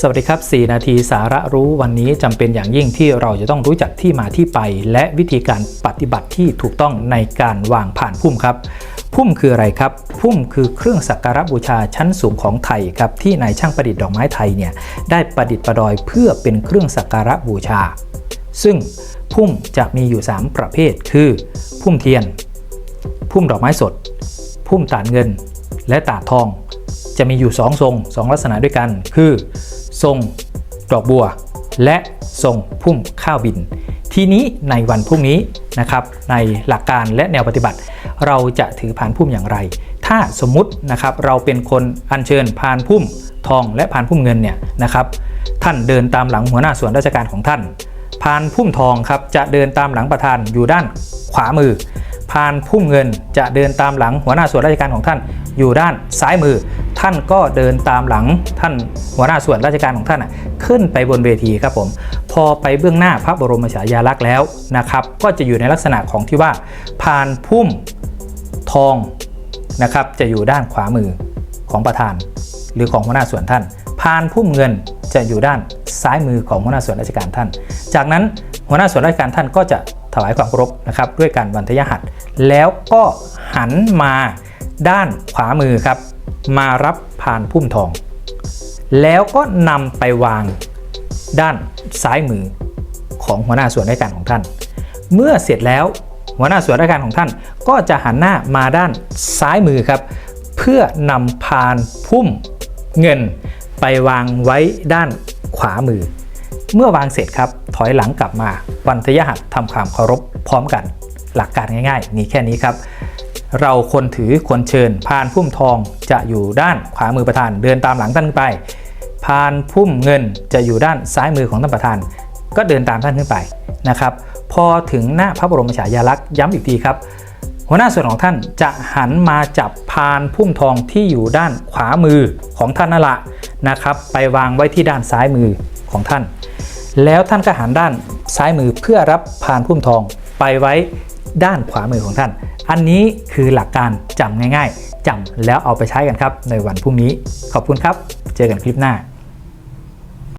สวัสดีครับ 4 นาทีสาระรู้วันนี้จำเป็นอย่างยิ่งที่เราจะต้องรู้จักที่มาที่ไป และวิธีการปฏิบัติที่ถูกต้องในการวางผ่านพุ่มครับ พุ่มคืออะไรครับ พุ่มคือเครื่องสักการะบูชาชั้นสูงของไทยครับที่นายช่างประดิษฐ์ดอกไม้ไทยเนี่ยได้ประดิษฐ์ประดอยเพื่อเป็นเครื่องสักการะบูชา ซึ่งพุ่มจะมีอยู่ 3 ประเภท คือ พุ่มเทียน พุ่มดอกไม้สด พุ่มตาดเงิน และตาดทอง จะมีอยู่ 2 ทรง 2 ลักษณะด้วยกัน คือ ทรงดอกบัว และทรงพุ่มข้าวบิน ทีนี้ในวันพรุ่งนี้นะครับในหลักการและแนวปฏิบัติ เราจะถือพานพุ่มอย่างไร ถ้าสมมุตินะครับเราเป็นคนอัญเชิญพานพุ่มทองและพานพุ่มเงินเนี่ยนะครับท่านเดินตามหลังหัวหน้าส่วนราชการของท่านพานพุ่มทองครับจะเดินตามหลังประธานอยู่ด้านขวามือพานพุ่มเงินจะเดินตามหลังหัวหน้าส่วนราชการของท่านอยู่ด้านซ้ายมือ ท่านก็เดินตามหลังท่านหัวหน้าส่วนราชการของท่านขึ้นไปบนเวทีครับผม พอไปเบื้องหน้าพระบรมฉายาลักษณ์แล้วนะครับ ก็จะอยู่ในลักษณะของที่ว่าพานพุ่มทองนะครับจะอยู่ด้านขวามือของประธาน หรือของหัวหน้าส่วนท่านพานพุ่มเงินจะอยู่ด้านซ้ายมือของหัวหน้าส่วนราชการท่าน จากนั้นหัวหน้าส่วนราชการท่านก็จะถวายความเคารพนะครับด้วยการวันทยหัตแล้วก็หันมาด้านขวามือครับ มารับพานพุ่มทอง แล้วก็นำไปวางด้านซ้ายมือของหัวหน้าส่วนราชการของท่าน เมื่อเสร็จแล้วหัวหน้าส่วนราชการของท่านก็จะหันหน้ามาด้านซ้ายมือครับ เพื่อนำพานพุ่มเงินไปวางไว้ด้านขวามือ เมื่อวางเสร็จครับ ถอยหลังกลับมาวันทยหัตทำความเคารพพร้อมกัน หลักการง่ายๆ มีแค่นี้ครับ เราคนถือคนเชิญพานพุ่มทองจะอยู่ด้านขวามือประธาน เดินตามหลังท่านไปพานพุ่มเงินจะอยู่ด้านซ้ายมือของท่านประธาน ก็เดินตามท่านขึ้นไปนะครับ พอถึงหน้าพระบรมฉายาลักษณ์ย้ำอีกทีครับ หัวหน้าส่วนของท่านจะหันมาจับพานพุ่มทองที่อยู่ด้านขวามือของท่านนั่นแหละนะครับ ไปวางไว้ที่ด้านซ้ายมือของท่าน แล้วท่านก็หันด้านซ้ายมือเพื่อรับพานพุ่มทองไปไว้ด้านขวามือของท่าน อันนี้คือหลักการจำง่ายๆจำแล้วเอาไปใช้กันครับในวันพรุ่งนี้ ขอบคุณครับ เจอกันคลิปหน้า